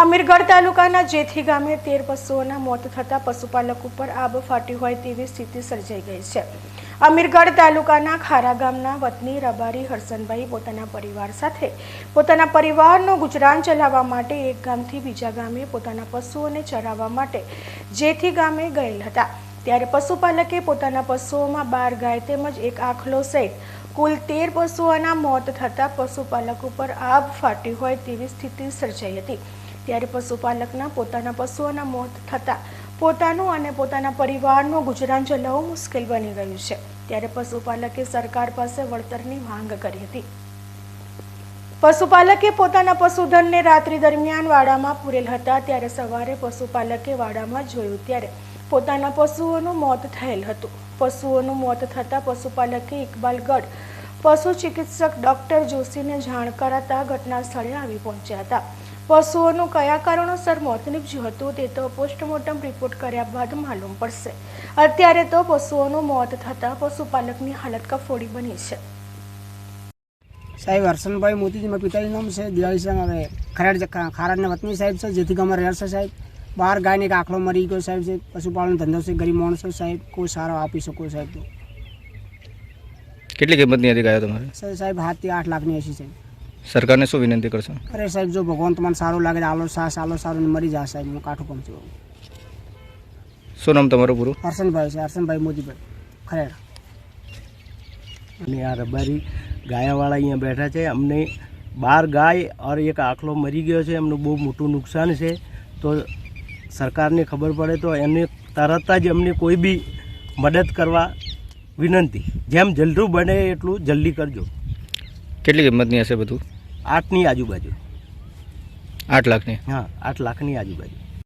અમીરગઢ તાલુકાના જેથી ગામે તેર પશુઓના મોત થતાં પશુપાલક ઉપર આબ ફાટી હોય તેવી સ્થિતિ સર્જાઈ ગઈ છે. અમીરગઢ તાલુકાના ખારા ગામના વતની રબારી હરસનભાઈ પોતાના પરિવાર સાથે પોતાના પરિવારનો ગુજરાન ચલાવવા માટે એક ગામથી બીજા ગામે પોતાના પશુઓને ચરાવવા માટે જેથી ગામે ગયેલ હતા. ત્યારે પશુપાલકે પોતાના પશુઓમાં બાર ગાય તેમજ એક આખલો સહિત કુલ તેર પશુઓના મોત થતાં પશુપાલક ઉપર આબ ફાટી હોય તેવી સ્થિતિ સર્જાઈ હતી. ત્યારે પશુપાલકના પોતાના પશુઓના મોત થતાં પોતાનું અને પોતાના પરિવારનું ગુજરાન ચલાવવું મુશ્કેલ બની ગયું છે. ત્યારે પશુપાલકે સરકાર પાસે વળતરની માંગ કરી હતી. પશુપાલકે પોતાના પશુધનને રાત્રિ દરમિયાન વાડામાં પૂરેલ હતા, ત્યારે સવારે પશુપાલકે વાડામાં જોયું ત્યારે પોતાના પશુઓનું મોત થયેલ હતું. પશુઓનું મોત થતાં પશુપાલકે ઇકબાલગઢ પશુ ચિકિત્સક ડોક્ટર જોશીને જાણ કરાતા ઘટના સ્થળે આવી પહોંચ્યા હતા. પશુઓનું કયા કારણોસર મોત નીપજ્યું હતું તે તો પોસ્ટમોર્ટમ રિપોર્ટ કર્યા બાદ માલુમ પડશે. અત્યારે તો પશુઓનું મોત થતાં પશુપાલકની હાલત કફોડી બની છે. સાહેબ, હર્ષનભાઈ મોતીજી મારા પિતાનું નામ છે, દિવાળી સાહેબ હવે ખરાડ ખારાડના વતની સાહેબ છે, જેથી ગમે રહેશે સાહેબ. બહાર ગાયને એક આંકડો મરી ગયો સાહેબ છે પશુપાલન ધંધો છે, ગરીબ માણસો સાહેબ, કોઈ સારો આપી શકો સાહેબ કેટલી કિંમતની હતી ગાયો તમારે? સાહેબ સાહેબ હાથથી આઠ લાખની હશે સાહેબ સરકારને શું વિનંતી કરશો? અરે સાહેબ જો ભગવાન તમને સારું લાગે આલો સાસ આલો સારું ને મરી જા સાહેબ હું કાઠું કમ છું. શું નામ તમારું પૂરું? હર્ષનભાઈ છે હર્ષનભાઈ મોદીભાઈ ખરેડ. અને આ રબારી ગાયાવાળા અહીંયા બેઠા છે. અમને બાર ગાય ઓર એક આખલો મરી ગયો છે. એમનું બહુ મોટું નુકસાન છે. તો સરકારને ખબર પડે તો એમને તરત જ અમને કોઈ બી મદદ કરવા વિનંતી. જેમ જલ્દી બને એટલું જલ્દી કરજો. કેટલી કિંમતની હશે બધું? આઠની આજુબાજુ. આઠ લાખની? હા આઠ લાખની આજુબાજુ.